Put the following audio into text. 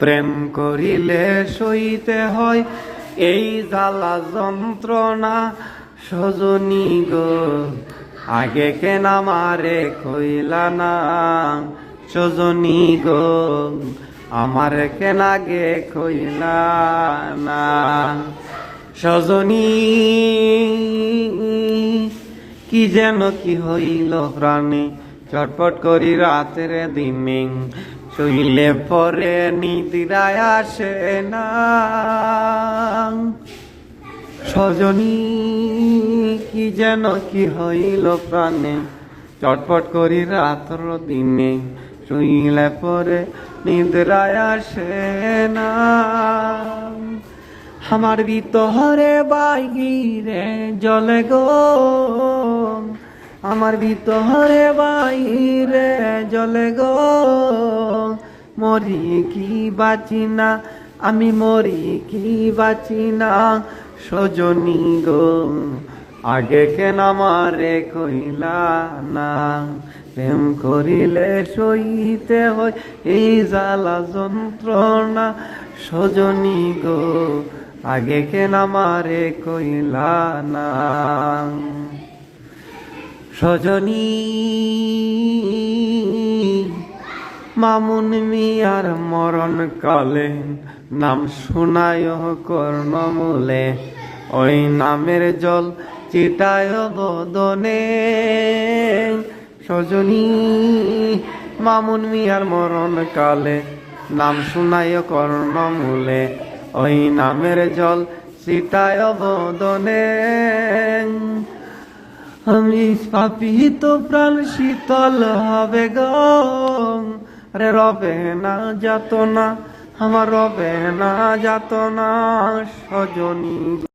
প্রেম করিলে সইতে হয়। এই জ্বালা যন্ত্রণা সজনী গো, আগে কেন আমারে কইলা না? সজনী গো, আমার কেন আগে কইলা না? সজনী, কি যেন কি হইল প্রাণে? চটপট করি রাতের দিনে শুইলে পরে নিদিরায় আসে না। সজনী, কি যেন কি হইল প্রাণে। চটপট করি রাতর দিনে শুইলে পরে নিদ্রায় আসে না। আমার ভিতরে বাইরে জলে গো। আমার ভিতরে বাইরে জলে গো। মরি কি বাঁচি না? আমি মরি কি বাঁচি না? সজনী গো, আগে কেন আমারে কইলা না? প্রেম করিলে সইতে হয় এই জ্বালা যন্ত্রণা। সজনী গো, আগে কেন আমারে কইলা না? সজনী। মামুন মিয়ার মরণ কালে নাম শুনায় কর্ণমূলে। ওই নামের জল চিটায় বদনে। সজনী, মামুন মিয়ার মরণ কালে নাম শুনায় কর্ণমূলে। ওই নামের জল চিটায় বদনে। আমি তো প্রাণ শীতল হবে গরে রবে না, যাত না। আমার রবে না, যাত না, সজনী।